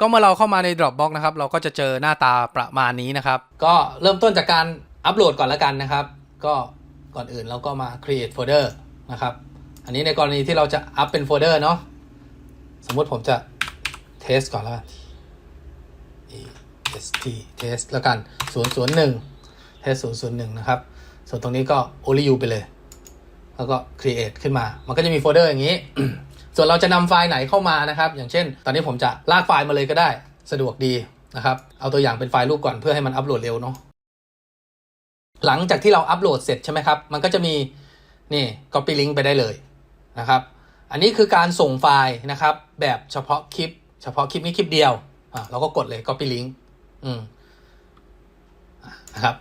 ก็เมื่อเราเข้ามาใน Dropbox นะครับ เราก็จะเจอหน้าตาประมาณนี้นะครับ ก็เริ่มต้นจากการอัปโหลดก่อนแล้วกันนะครับ ก็ก่อนอื่นเราก็มา create folder นะครับ อันนี้ในกรณีที่เราจะอัพเป็นโฟลเดอร์เนาะ สมมุติผมจะ test ก่อนแล้วกัน test test แล้วกัน 001 test 001 นะครับ ส่วนตรงนี้ก็ only you ไปเลย แล้วก็ create ขึ้นมา มันก็จะมีโฟลเดอร์อย่างนี้ ส่วนเราจะนำไฟล์ไหนเข้ามานะครับ อย่างเช่น ตอนนี้ผมจะลากไฟล์มาเลยก็ได้ สะดวกดีนะครับ เอาตัวอย่างเป็นไฟล์รูปก่อนเพื่อให้มันอัปโหลดเร็วเนาะ หลังจากที่เราอัปโหลดเสร็จใช่ไหมครับ มันก็จะมีนี่ copy link ไปได้เลยนะครับ อันนี้คือการส่งไฟล์นะครับ แบบเฉพาะคลิป เฉพาะคลิปนี้คลิปเดียวอะเราก็กดเลย copy link อืมนะครับ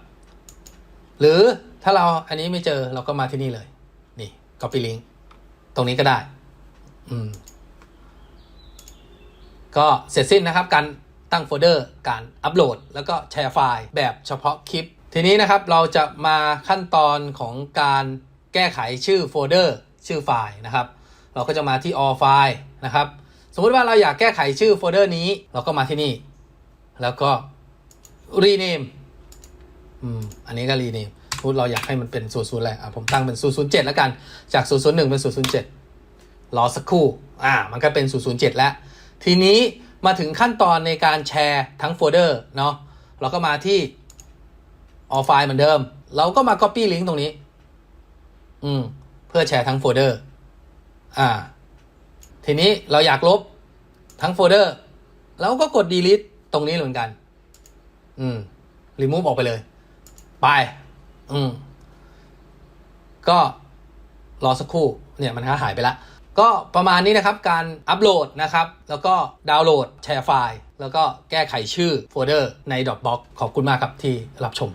หรือถ้าเราอันนี้ไม่เจอเราก็มาที่นี่เลย นี่ copy link ตรงนี้ก็ได้ อืม ก็เสร็จสิ้นนะครับ การตั้งโฟลเดอร์ การอัปโหลด แล้วก็แชร์ไฟล์แบบเฉพาะคลิป ทีนี้นะครับเราจะมาขั้นตอนของการแก้ไขชื่อโฟลเดอร์ ชื่อไฟล์นะครับ เราก็จะมาที่ all file นะครับ สมมติว่าเราอยากแก้ไขชื่อโฟลเดอร์นี้ เราก็มาที่นี่ แล้วก็ rename อืม อันนี้ก็ rename สมมติเราอยากให้มันเป็น 00แหละอะผมตั้งเป็น 007 แล้วกัน จาก 001 เป็น 007 รอสักครู่อ่ามันก็เป็น 007 แล้ว ทีนี้มาถึงขั้นตอนในการแชร์ทั้งโฟลเดอร์เนาะเราก็มาที่ all file เหมือนเดิม เราก็มา copy link ตรงนี้ อืม เพื่อแชร์ทั้งโฟลเดอร์ อ่า ทีนี้เราอยากลบทั้งโฟลเดอร์เราก็กด delete ตรงนี้เหมือนกัน อืม remove ออกไปเลย ไป อืม ก็รอสักครู่ เนี่ยมันหายไปแล้ว ก็ประมาณนี้นะครับการอัปโหลดนะครับ แล้วก็ดาวน์โหลดแชร์ไฟล์ แล้วก็แก้ไขชื่อโฟลเดอร์ใน Dropbox ขอบคุณมากครับที่รับชม